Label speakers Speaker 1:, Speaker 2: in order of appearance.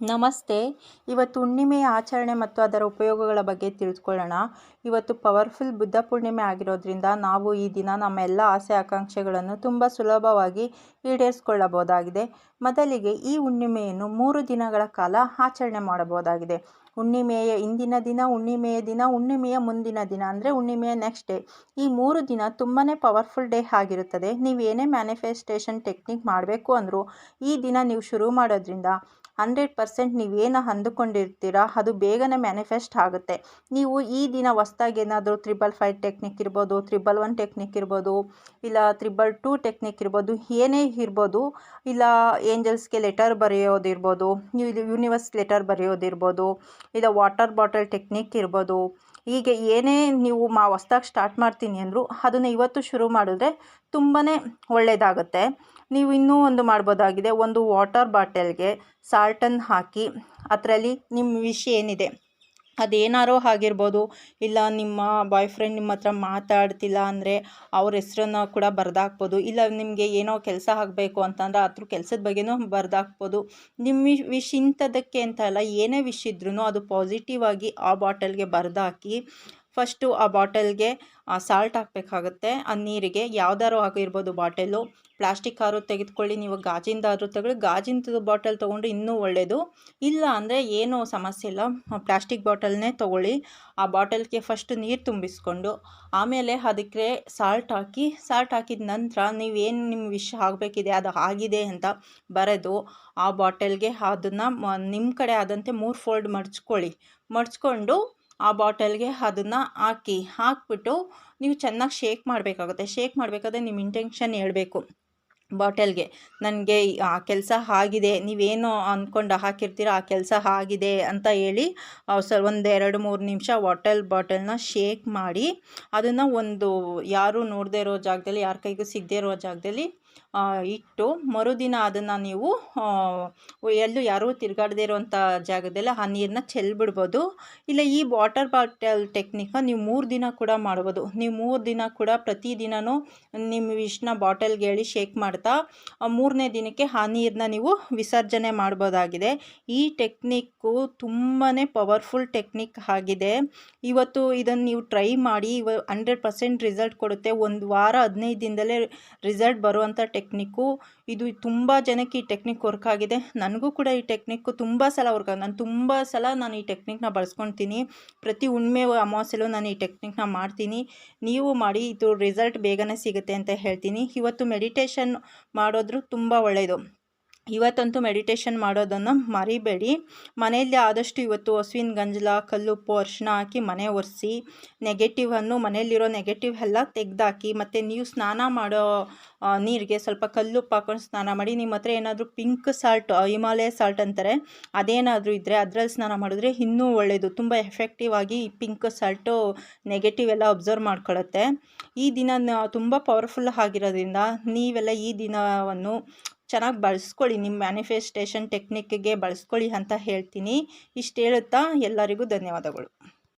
Speaker 1: ನಮಸ್ತೆ. ಇವತ್ತು ಹುಣ್ಣಿಮೆಯ ಆಚರಣೆ ಮತ್ತು ಅದರ ಉಪಯೋಗಗಳ ಬಗ್ಗೆ ತಿಳಿದುಕೊಳ್ಳೋಣ. ಇವತ್ತು ಪವರ್ಫುಲ್ ಬುದ್ಧ ಪೂರ್ಣಿಮೆ ಆಗಿರೋದ್ರಿಂದ ನಾವು ಈ ದಿನ ನಮ್ಮ ಎಲ್ಲ ಆಸೆ ಆಕಾಂಕ್ಷೆಗಳನ್ನು ತುಂಬ ಸುಲಭವಾಗಿ ಈಡೇರಿಸ್ಕೊಳ್ಳಬಹುದಾಗಿದೆ. ಮೊದಲಿಗೆ ಈ ಹುಣ್ಣಿಮೆಯನ್ನು ಮೂರು ದಿನಗಳ ಕಾಲ ಆಚರಣೆ ಮಾಡಬಹುದಾಗಿದೆ. ಹುಣ್ಣಿಮೆಯ ಇಂದಿನ ದಿನ, ಹುಣ್ಣಿಮೆಯ ದಿನ, ಹುಣ್ಣಿಮೆಯ ಮುಂದಿನ ದಿನ ಅಂದರೆ ಹುಣ್ಣಿಮೆಯ ನೆಕ್ಸ್ಟ್ ಡೇ ಈ ಮೂರು ದಿನ ತುಂಬಾ ಪವರ್ಫುಲ್ ಡೇ ಆಗಿರುತ್ತದೆ. ನೀವು ಏನೇ ಮ್ಯಾನಿಫೆಸ್ಟೇಷನ್ ಟೆಕ್ನಿಕ್ ಮಾಡಬೇಕು ಅಂದರೂ ಈ ದಿನ ನೀವು ಶುರು ಮಾಡೋದ್ರಿಂದ ಹಂಡ್ರೆಡ್ ಪರ್ಸೆಂಟ್ ನೀವೇನು ಅಂದುಕೊಂಡಿರ್ತೀರ, ಅದು ಬೇಗನೆ ಮ್ಯಾನಿಫೆಸ್ಟ್ ಆಗುತ್ತೆ. ನೀವು ಈ ದಿನ ಹೊಸ್ದಾಗಿ ಏನಾದರೂ ತ್ರಿಬಲ್ ಫೈವ್ ಟೆಕ್ನಿಕ್ ಇರ್ಬೋದು, ತ್ರಿಬಲ್ ಒನ್ ಟೆಕ್ನಿಕ್ ಇರ್ಬೋದು, ಇಲ್ಲ ತ್ರಿಬಲ್ ಟೂ ಟೆಕ್ನಿಕ್ ಇರ್ಬೋದು, ಏನೇ ಇರ್ಬೋದು, ಇಲ್ಲ ಏಂಜಲ್ಸ್ಗೆ ಲೆಟರ್ ಬರೆಯೋದಿರ್ಬೋದು ಯೂನಿವರ್ಸ್ ಲೆಟರ್ ಬರೆಯೋದಿರ್ಬೋದು, ಇಲ್ಲ ವಾಟರ್ ಬಾಟಲ್ ಟೆಕ್ನಿಕ್ ಇರ್ಬೋದು, ಹೀಗೆ ಏನೇ ನೀವು ಮಾ, ಹೊಸ್ದಾಗಿ ಸ್ಟಾರ್ಟ್ ಮಾಡ್ತೀನಿ ಅಂದರೂ ಅದನ್ನು ಇವತ್ತು ಶುರು ಮಾಡಿದ್ರೆ ತುಂಬಾ ಒಳ್ಳೆಯದಾಗುತ್ತೆ ನೀವು ಇನ್ನೂ ಒಂದು ಮಾಡ್ಬೋದಾಗಿದೆ, ಒಂದು ವಾಟರ್ ಬಾಟಲ್ಗೆ ಸಾಲ್ಟನ್ನು ಹಾಕಿ ಅದರಲ್ಲಿ ನಿಮ್ಮ ವಿಷ್ ಏನಿದೆ? ಅದೇನಾರೋ ಆಗಿರ್ಬೋದು ಇಲ್ಲ, ನಿಮ್ಮ ಬಾಯ್ ಫ್ರೆಂಡ್ ನಿಮ್ಮ ಹತ್ರ ಮಾತಾಡ್ತಿಲ್ಲ ಅಂದರೆ ಅವ್ರ ಹೆಸ್ರನ್ನ ಕೂಡ ಬರೆದಾಕ್ಬೋದು. ಇಲ್ಲ, ನಿಮಗೆ ಏನೋ ಕೆಲಸ ಆಗಬೇಕು ಅಂತಂದ್ರೆ ಅದ್ರ ಕೆಲಸದ ಬಗ್ಗೆನೂ ಬರೆದಾಕ್ಬೋದು. ನಿಮ್ಮ ವಿಶ್ ಇಂಥದ್ದಕ್ಕೆ ಅಂತ ಅಲ್ಲ, ಏನೇ ವಿಶ್ ಇದ್ರೂ ಅದು ಪಾಸಿಟಿವ್ ಆಗಿ ಆ ಬಾಟಲ್ಗೆ ಬರೆದಾಕಿ ಫಸ್ಟು ಆ ಬಾಟಲ್ಗೆ ಸಾಲ್ಟ್ ಹಾಕಬೇಕಾಗುತ್ತೆ. ಆ ನೀರಿಗೆ ಯಾವ್ದಾರು ಆಗಿರ್ಬೋದು ಬಾಟಲು ಪ್ಲಾಸ್ಟಿಕ್ ಆರು ತೆಗೆದುಕೊಳ್ಳಿ, ನೀವು ಗಾಜಿಂದಾದ್ರೂ ತಗೊಳ್ಳಿ. ಗಾಜಿಂದು ಬಾಟಲ್ ತೊಗೊಂಡು ಇನ್ನೂ ಒಳ್ಳೆಯದು ಇಲ್ಲ ಅಂದರೆ ಏನೂ ಸಮಸ್ಯೆ ಇಲ್ಲ. ಪ್ಲಾಸ್ಟಿಕ್ ಬಾಟಲ್ನೇ ತೊಗೊಳ್ಳಿ. ಆ ಬಾಟಲ್ಗೆ ಫಸ್ಟ್ ನೀರು ತುಂಬಿಸ್ಕೊಂಡು, ಆಮೇಲೆ ಅದಕ್ಕೆ ಸಾಲ್ಟ್ ಹಾಕಿ ಸಾಲ್ಟ್ ಹಾಕಿದ ನಂತರ ನೀವೇನು ನಿಮ್ಮ ವಿಷ ಆಗಬೇಕಿದೆ ಅದು ಆಗಿದೆ ಅಂತ ಬರೆದು, ಆ ಬಾಟಲ್ಗೆ ಅದನ್ನು ನಿಮ್ಮ ಕಡೆ ಆದಂತೆ ಮೂರು ಫೋಲ್ಡ್ ಮಡ್ಚ್ಕೊಳ್ಳಿ ಮಡ್ಚ್ಕೊಂಡು ಆ ಬಾಟಲ್ಗೆ ಅದನ್ನು ಹಾಕಿ, ಹಾಕ್ಬಿಟ್ಟು ನೀವು ಚೆನ್ನಾಗಿ ಶೇಕ್ ಮಾಡಬೇಕಾಗುತ್ತೆ. ಶೇಕ್ ಮಾಡಬೇಕಾದ್ರೆ ನಿಮ್ಮ ಇಂಟೆನ್ಷನ್ ಹೇಳಬೇಕು. ಬಾಟಲ್ಗೆ, ನನಗೆ ಆ ಕೆಲಸ ಆಗಿದೆ, ನೀವೇನು ಅಂದ್ಕೊಂಡು ಹಾಕಿರ್ತೀರ ಆ ಕೆಲಸ ಆಗಿದೆ ಅಂತ ಹೇಳಿ ಸ್ವಲ್ಪ ಒಂದು ಎರಡು ಮೂರು ನಿಮಿಷ ವಾಟಲ್ ಬಾಟಲ್ನ ಶೇಕ್ ಮಾಡಿ, ಅದನ್ನು ಒಂದು ಯಾರೂ ನೋಡದೇ ಇರೋ ಜಾಗದಲ್ಲಿ, ಯಾರ ಕೈಗೂ ಸಿಗದೇ ಇರೋ ಜಾಗದಲ್ಲಿ ಇಟ್ಟು ಮರುದಿನ ಅದನ್ನು ನೀವು ಎಲ್ಲೂ ಯಾರೂ ತಿರುಗಾಡದೇ ಇರುವಂಥ ಜಾಗದಲ್ಲಿ ಆ ನೀರನ್ನ ಚೆಲ್ಬಿಡ್ಬೋದು. ಇಲ್ಲ ಈ ವಾಟರ್ ಬಾಟಲ್ ಟೆಕ್ನಿಕ್ನ ನೀವು ಮೂರು ದಿನ ಕೂಡ ಮಾಡ್ಬೋದು. ನೀವು ಮೂರು ದಿನ ಕೂಡ ಪ್ರತಿದಿನವೂ ನಿಮ್ಮ ವಿಷ್ಣ ಬಾಟಲ್ಗೆ ಹೇಳಿ ಶೇಕ್ ಮಾಡ್ತಾ ಮೂರನೇ ದಿನಕ್ಕೆ ಆ ನೀರನ್ನ ನೀವು ವಿಸರ್ಜನೆ ಮಾಡ್ಬೋದಾಗಿದೆ. ಈ ಟೆಕ್ನಿಕ್ಕು ತುಂಬಾ ಪವರ್ಫುಲ್ ಟೆಕ್ನಿಕ್ ಆಗಿದೆ. ಇವತ್ತು ಇದನ್ನು ನೀವು ಟ್ರೈ ಮಾಡಿ, ಇವ ಹಂಡ್ರೆಡ್ ಪರ್ಸೆಂಟ್ ರಿಸಲ್ಟ್ ಕೊಡುತ್ತೆ. ಒಂದು ವಾರ ಹದಿನೈದು ದಿನದಲ್ಲೇ ರಿಸಲ್ಟ್ ಬರುವಂಥ ಟೆಕ್ನಿಕ್ಕು, ಇದು ತುಂಬ ಜನಕ್ಕೆ ಈ ಟೆಕ್ನಿಕ್ ವರ್ಕ್ ಆಗಿದೆ. ನನಗೂ ಕೂಡ ಈ ಟೆಕ್ನಿಕ್ಕು ತುಂಬ ಸಲ ವರ್ಕ್ ಆಗಿದೆ ನಾನು ತುಂಬ ಸಲ ನಾನು ಈ ಟೆಕ್ನಿಕ್ನ ಬಳಸ್ಕೊತೀನಿ. ಪ್ರತಿ ಹುಣ್ಮೆ ಅಮಾವಾಸ್ಯಲ್ಲೂ ನಾನು ಈ ಟೆಕ್ನಿಕ್ನ ಮಾಡ್ತೀನಿ. ನೀವು ಮಾಡಿ, ಇದು ರಿಸಲ್ಟ್ ಬೇಗನೆ ಸಿಗುತ್ತೆ ಅಂತ ಹೇಳ್ತೀನಿ. ಇವತ್ತು ಮೆಡಿಟೇಷನ್ ಮಾಡೋದ್ರೂ ತುಂಬ ಒಳ್ಳೆಯದು ಇವತ್ತಂತೂ ಮೆಡಿಟೇಷನ್ ಮಾಡೋದನ್ನು ಮರಿಬೇಡಿ. ಮನೆಯಲ್ಲಿ ಆದಷ್ಟು ಇವತ್ತು ಹಸುವಿನ ಗಂಜಲ, ಕಲ್ಲುಪ್ಪು ಅರಿಶಿನ ಹಾಕಿ ಮನೆ ಒರೆಸಿ ನೆಗೆಟಿವನ್ನು ಮನೆಯಲ್ಲಿರೋ ನೆಗೆಟಿವ್ ಎಲ್ಲ ತೆಗೆದಾಕಿ, ಮತ್ತು ನೀವು ಸ್ನಾನ ಮಾಡೋ ನೀರಿಗೆ ಸ್ವಲ್ಪ ಕಲ್ಲುಪ್ಪು ಹಾಕೊಂಡು ಸ್ನಾನ ಮಾಡಿ, ನಿಮ್ಮ ಹತ್ರ ಏನಾದರೂ ಪಿಂಕ್ ಸಾಲ್ಟ್ ಹಿಮಾಲಯ ಸಾಲ್ಟ್ ಅಂತಾರೆ, ಅದೇನಾದರೂ ಇದ್ದರೆ ಅದರಲ್ಲಿ ಸ್ನಾನ ಮಾಡಿದ್ರೆ ಇನ್ನೂ ಒಳ್ಳೆಯದು ತುಂಬ ಎಫೆಕ್ಟಿವ್ ಆಗಿ ಪಿಂಕ್ ಸಾಲ್ಟು ನೆಗೆಟಿವ್ ಎಲ್ಲ ಅಬ್ಸರ್ವ್ ಮಾಡ್ಕೊಳ್ಳುತ್ತೆ ಈ ದಿನ ತುಂಬ ಪವರ್ಫುಲ್ ಆಗಿರೋದ್ರಿಂದ ನೀವೆಲ್ಲ ಈ ದಿನವನ್ನು ಚೆನ್ನಾಗಿ ಬಳಸ್ಕೊಳ್ಳಿ ನಿಮ್ಮ ಮ್ಯಾನಿಫೆಸ್ಟೇಷನ್ ಟೆಕ್ನಿಕ್ಗೆ ಬಳಸ್ಕೊಳ್ಳಿ ಅಂತ ಹೇಳ್ತೀನಿ. ಇಷ್ಟು ಹೇಳುತ್ತಾ ಎಲ್ಲರಿಗೂ ಧನ್ಯವಾದಗಳು.